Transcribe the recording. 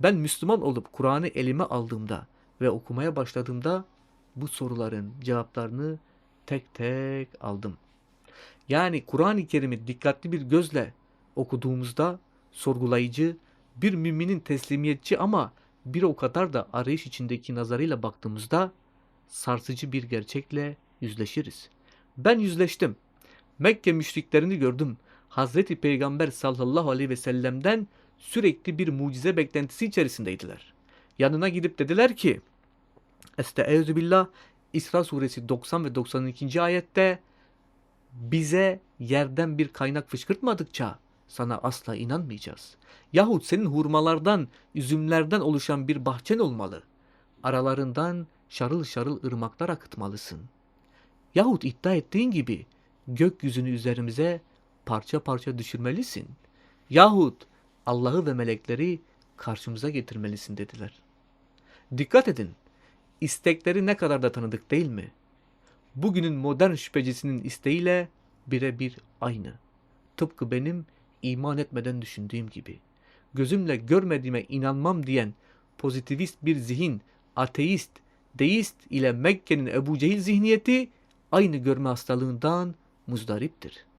Ben Müslüman olup Kur'an'ı elime aldığımda ve okumaya başladığımda bu soruların cevaplarını tek tek aldım. Yani Kur'an-ı Kerim'i dikkatli bir gözle okuduğumuzda sorgulayıcı, bir müminin teslimiyetçi ama bir o kadar da arayış içindeki nazarıyla baktığımızda sarsıcı bir gerçekle yüzleşiriz. Ben yüzleştim. Mekke müşriklerini gördüm. Hazreti Peygamber sallallahu aleyhi ve sellem'den sürekli bir mucize beklentisi içerisindeydiler. Yanına gidip dediler ki Estaizu billah İsra suresi 90 ve 92. ayette bize yerden bir kaynak fışkırtmadıkça sana asla inanmayacağız. Yahut senin hurmalardan, üzümlerden oluşan bir bahçen olmalı. Aralarından şarıl şarıl ırmaklar akıtmalısın. Yahut iddia ettiğin gibi gökyüzünü üzerimize parça parça düşürmelisin. Yahut Allah'ı ve melekleri karşımıza getirmelisin dediler. Dikkat edin. İstekleri ne kadar da tanıdık değil mi? Bugünün modern şüphecisinin isteğiyle birebir aynı. Tıpkı benim iman etmeden düşündüğüm gibi. Gözümle görmediğime inanmam diyen pozitivist bir zihin, ateist, deist ile Mekke'nin Ebu Cehil zihniyeti aynı görme hastalığından muzdariptir.